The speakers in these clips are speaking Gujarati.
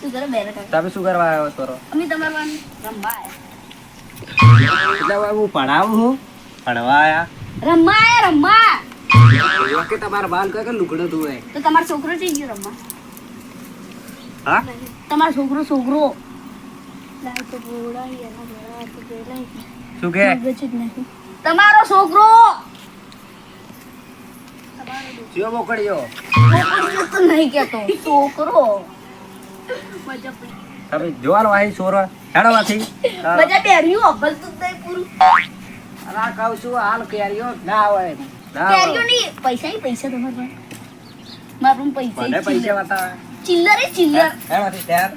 તમે શું કરવા આવ્યો છો અમે તમારા રમવા એટલે હું ભણાવું છું ભણવા આયા? રમવા આયા રમવા કે તમારા બાલ કઈ લુગડો ધોવે? તો તમારો છોકરો છે ગયો રમવા. હા? તમારો છોકરો છોકરો. શું કે? તમારો છોકરો. જીઓ મોકળ્યો છોકરો તો નહીં કેતો છોકરો. તમે જોવાનો અહીં છોરો હેડો માંથી મજા પહેર્યું અભલ તો નહીં પૂરું. અલા કહું છું હાલ કેરીઓ ના હોય ના પહેર્યું હોય નહીં પૈસા પૈસા તમાર પાસે. મારું પૈસા મને પૈસા ચિલ્લર. બતાવે. ચિલ્લર ય ચિલ્લર. હેડોથી ત્યાર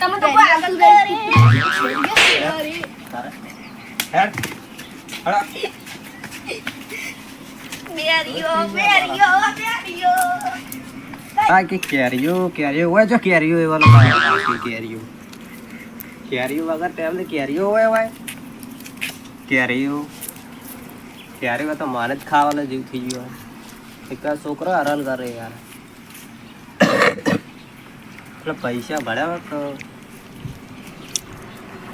તમે તો કોઈ આગળ તારે. હેડ. હેડો. બેરિયો બેરિયો બેરિયો હા કે કેરીઓ કેરીઓ હોય જો કેરીઓ એવા લોકો કેરીઓ. કેરીઓ વગર ટેબલે કેરીઓ હોય હોય કેરીઓ. કેરીઓ તો મારે જ ખાવાનો જીવ થઈ ગયો એક છોકરો હરાન કરે યાર. એટલે પૈસા ભર્યા તો.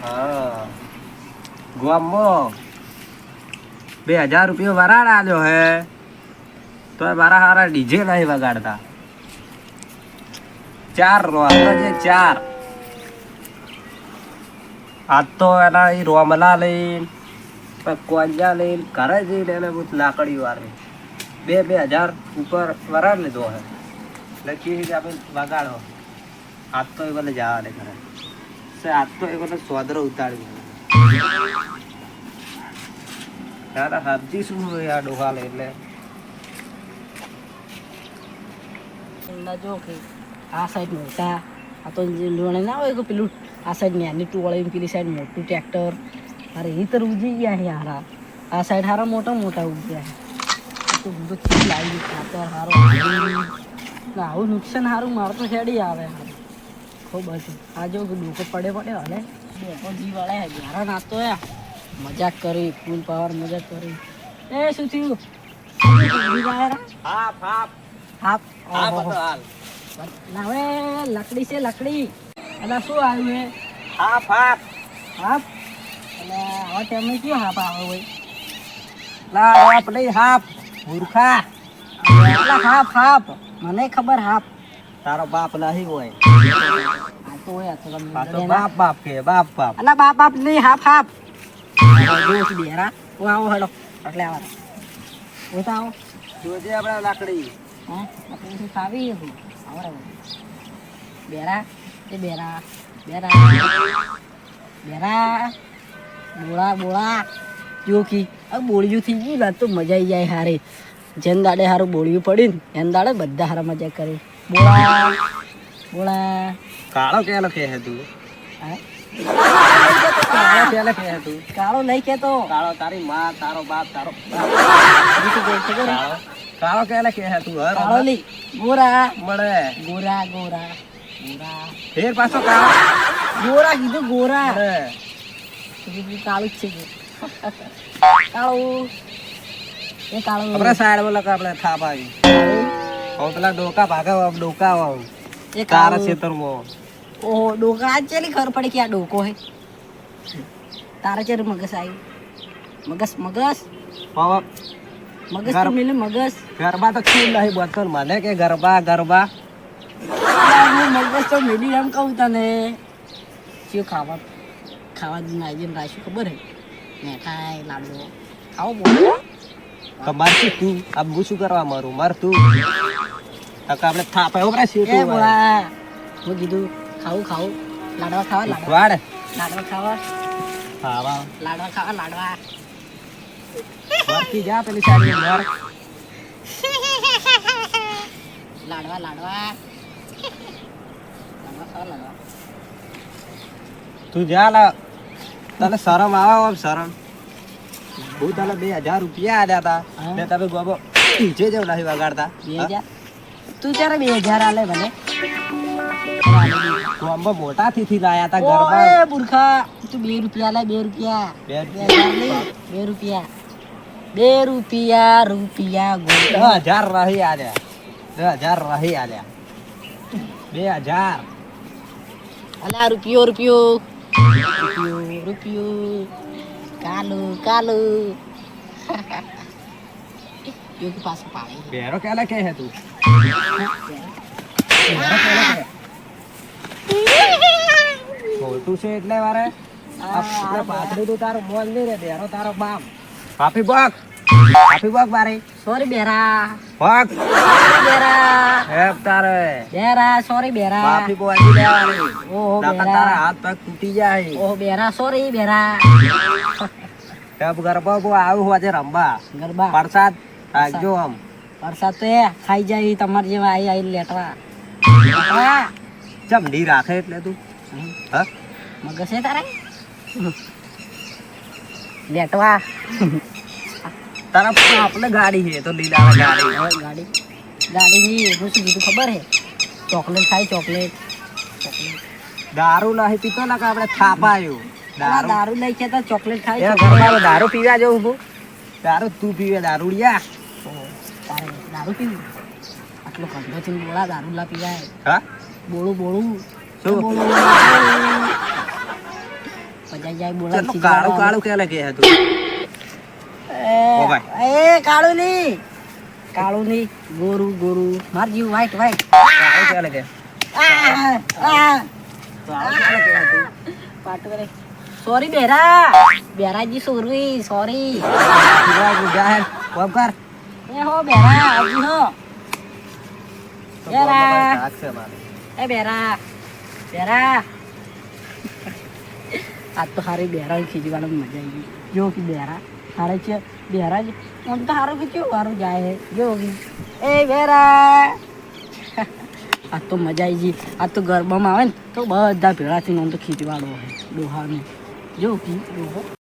હા. ગોમો. બે હજાર રૂપિયા વરાળ આલ્યો હે. તો મારા સારા ડીજે નહીં વગાડતા. ચાર રોવા ચાર. આજ તો એના એ રોમલા લઈને કોંજા લઈને, ઘરે જઈને એને બધું લાકડી વારે બે બે હજાર ઉપર વરાળ લીધો હે. લખી કે આપણે વગાડો. આજ તો એ બોલે જવા દે ઘરે આજ તો એ બોલે સોદરો ઉતાડી દાદા સબ્જી શું હોય આ ડોહાલ એટલે? એમના જો કે આ સાઈડ મોટા આ તો લોણે ના હોય કે પેલું આ સાઈડ નાની ટુવાળી પેલી સાઈડ મોટું ટ્રેક્ટર અરે એ તો ઉજી ગયા છે હારા. આ સાઈડ હારા મોટા મોટા ઉગ્યા છે તો બધું ચીજ લાવી ખાતર હારો ના આવું નુકસાન હારું મારે તો હેડી આવે હારું. ખૂબ હતું આ જો ડોકો પડે પડે હલે. ડોકો જી વાળે ગ્યારા નાતો યા મજાક કરી ફૂલ પાવર મજાક કરી. એ શું થયું? હાફ? હાફ. હાફ? હાફ હાલ. હવે લકડી છે લકડી. એટલે શું આવ્યું હે હાફ હાફ. હાફ? એટલે હવે ટાઈમે કયો હાફ આવે હોય? લા હાફ નહીં હાફ. મૂર્ખા. એટલે હાફ હાફ. મને ખબર હાફ. તારો બાપ નહીં હોય. આ તો હોય આ તો તમે આ તો એના- બાપ બાપ કે બાપ બાપ. અલા બાપ બાપ નહીં હાપ હાપ બેરા. હું આવો હેડો. એટલે આવા. હું તો આવો જોજે આપણે લાકડી. હા? આપણે ખાવી હું આવો રે બેરા એ બેરા બેરા બેરા બોળા બોળા જો કી આ બોળિયું થઈ ગયું ને તો મજા આવી જાય હારે. જેન દાડે હારું બોળિયું પડ્યું ને એન દાડે બધા હારા મજા કરે. બોળા બોળા. કાળો કેલો કે હે તું? હા? કાળો નહીં કેતો. કાળો તારી માં તારો બાપ તારો કાળો કેલો કે હે તું? હર કાળો નહીં ગોરા. મળે. ગોરા ગોરા. ગોરા. ફેર પાછો કાળો. ગોરા કીધું ગોરા. હે કાળું જ છે કાળો. એ કાળો. આપણે સાઈડમાં લખા આપણે થાપ આવી. હવે પેલા ડોકા ભાગા ડોકા આમ એ કાળું. ખેતરમાં ઓહો ડોકા. આજ ચેલી ખબર પડે કે આ ડોકો હે. તારા ચેર મગસ આવ્યું મગસ મગસ હવે તું મિલે મગસ ગરબા તો ખીલ નહીં બોલતો મને કે ગરબા ગરબા. હું મગસ તો મિલી એમ કહું તને. શું ખાવા ખાવા જઈને રાખ્યું ખબર હે? મેઠાઈ લાડુ ખાવો બોલો. તો માર શું તું? આ હું શું કરવા મારું? માર તું. આપણે થાપ એ સીટું બોલા. હું કીધું ખાવું ખાવું. લાડવા ખાવા લાડવા. લાડવા ખાવા. ખાવા. લાડવા ખાવા લાડવા. મરતી જા પેલી સાડી મર લાડવા લાડવા. તું જા લા. તને શરમ આવે આમ શરમ? હું તને બે હજાર રૂપિયા આલ્યા હતા ને તમે ગોબો જે જેવું નથી વગાડતા. બે હજાર? તું ત્યારે બે હજાર આલે ભલે. ગોમ્બો મોટા થી થી લાયા તા ઘરમાં. ગરબા બુરખા તું બે રૂપિયા લે બે રૂપિયા. બે રૂપિયા. બે રૂપિયા રૂપિયા દસ હજાર રહી આલ્યા. દસ હજાર રહી આલ્યા. બે હજાર. અલા રૂપિયો રૂપિયો. રૂપિયો રૂપિયો. કાલુ કાલુ. યોગી પાસે પાડી. બેરો ક્યાં કે હે તું? બોલતું છે એટલે વારે આપણે પાતળું તો તારું મોલ નહીં રે બેરો તારો બાપ. હાફી બક હાફી બક મારી સોરી બેરા. બક બેરા. હેપ તારે. બેરા સોરી બેરા. માફી બોલી દેવાની ઓહો નકર બેરા. તારા હાથ પગ તૂટી જાય. Oh બેરા સોરી બેરા. હેપ ગરબા bok આવું હોજે રમવા. ગરબા. પ્રસાદ રાખજો આમ. વરસાદ તો એ ખાઈ જાય તમારે જેવા આઈ આઈ લેટવા. લેટવા. ચમ ઢી રાખે એટલે તું? હા? મગજ છે તારે? લેટવા. તારા આપણે ગાડી છે તો લીલા ગાડી. ગાડી. ગાડીની હું શું કીધું ખબર હે? ચોકલેટ ખાય ચોકલેટ. દારૂ નહીં પીતો ને આપણે થાપાયું? દારૂ. લઈ છે ચોકલેટ ખાય દારૂ પીવા જવું હું દારૂ તું પીવે દારૂડિયા દારૂ પીવું? આટલો કંધોથી બોળા દારૂ લા પીવાય. હા? બોળું બોળું શું? બોળું પજાઈ જાય બોળા કાળું કાળું કે લાગે ઓ ભાઈ. એ કાળું ની કાળું ની ગોરું ગોરું. માર જીવ કે? પાટું કરે. સોરી બેરા. બેરાજી સોરી સોરી જાહેર. કોમ કર. એ હો બેરા હજી હો. એ બેરા. બેરા. આ તો હારી બેરા ખીચવાનું મજા આવી ગઈ. જો કે બેરા. હારે છે બેરા જ આમ તો હારું કે કેવું હારું જાય જો એ બેરા આ તો મજા આવી ગઈ આ તો ગરબામાં આવે ને તો બધા ભેળા થઈને આમ તો ખીચવાડો હોય ડોહાને જો કે ડોહો